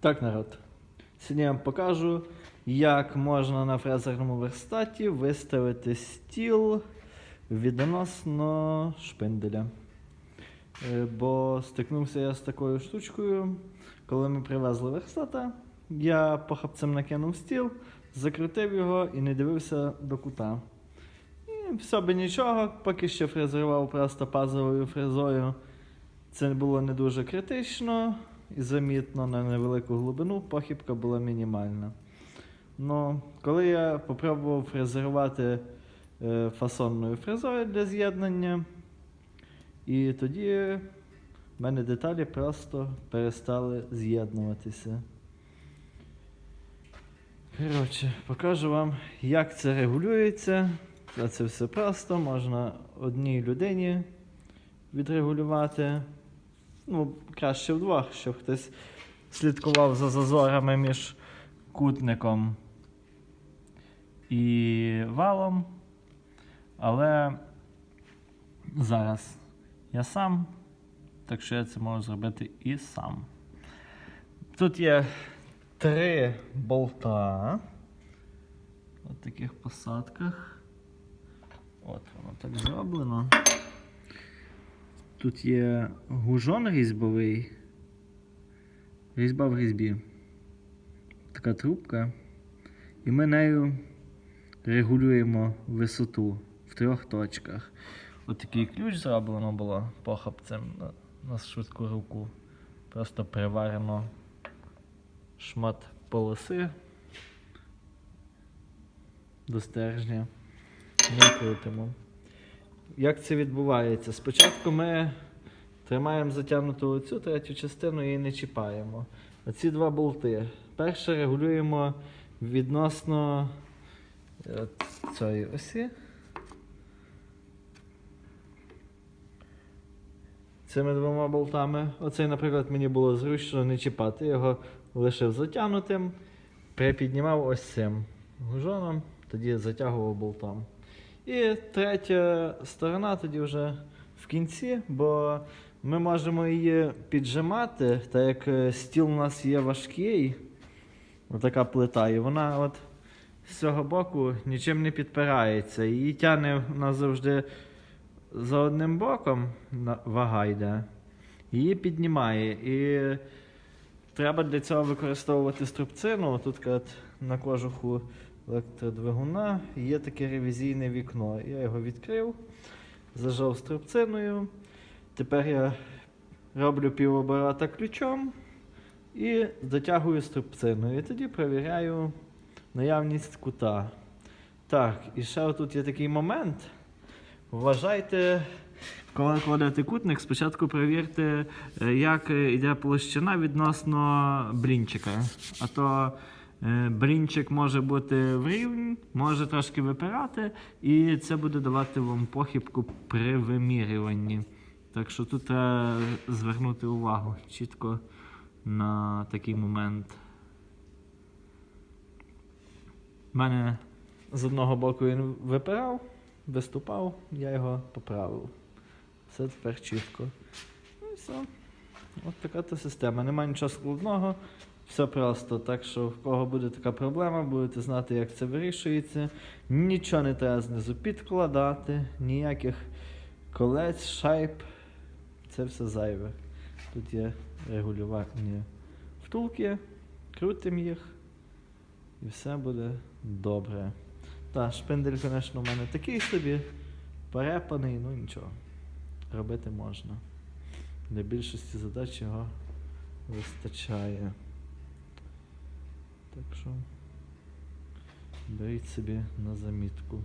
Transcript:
Так, народ. Сьогодні я вам покажу, як можна на фрезерному верстаті виставити стіл відносно шпинделя. Е, Бо стикнувся я з такою штучкою, коли ми привезли верстата, я похапцем накинув стіл, закрутив його і не дивився до кута. І все би нічого, поки ще фрезерував просто пазовою фрезою. Це було не дуже критично і замітно на невелику глибину похибка була мінімальна. Ну, коли я попробував фрезерувати е, фасонною фрезою для з'єднання, і тоді в мене деталі просто перестали з'єднуватися. Коротше, покажу вам, як це регулюється. Це все просто, можна одній людині відрегулювати. Ну, краще вдвох, щоб хтось слідкував за зазорами між кутником і валом. Але зараз я сам, так що я це можу зробити і сам. Тут є три болта. От таких посадках. От воно так зроблено. Тут є гужон різьбовий. Різьба в різьбі. Така трубка. І ми нею регулюємо висоту в трьох точках. От такий ключ зроблено було похапцем на, на швидку руку. Просто приварено шмат полоси до стержня. Ми крутимо. Як це відбувається? Спочатку ми тримаємо затягнуту цю третю частину і не чіпаємо. Оці два болти. Перше регулюємо відносно е, цієї осі. Цими двома болтами. Оцей, наприклад, мені було зручно не чіпати. Його лишив затягнутим, припіднімав ось цим гужоном, тоді затягував болтом. І третя сторона тоді вже в кінці, бо ми можемо її піджимати, так як е, стіл у нас є важкий, отака плита, і вона от з цього боку нічим не підпирається. Її тягне у нас завжди за одним боком вага йде, її піднімає. І треба для цього використовувати струбцину. Тут на кожуху електродвигуна є таке ревізійне вікно. Я його відкрив, зажав струбциною. Тепер я роблю півоборота ключом і дотягую струбциною. І тоді перевіряю наявність кута. Так, і ще тут є такий момент. Вважайте, коли кладете кутник, спочатку перевірте, е, як е, йде площина відносно блінчика. А то е, блінчик може бути в рівні, може трошки випирати, і це буде давати вам похибку при вимірюванні. Так що тут треба звернути увагу чітко на такий момент. У мене з одного боку він випирав, виступав, я його поправив. Все тепер чітко. Ну і все. От така то система. Немає нічого складного, все просто. Так що, в кого буде така проблема, будете знати, як це вирішується. Нічого не треба знизу підкладати, ніяких колець, шайб. Це все зайве. Тут є регулювання втулки, крутимо їх і все буде добре. Та, шпиндель, звісно, у мене такий собі, перепаний, ну нічого. Робити можна. Для більшості задач його вистачає. Так що беріть собі на замітку.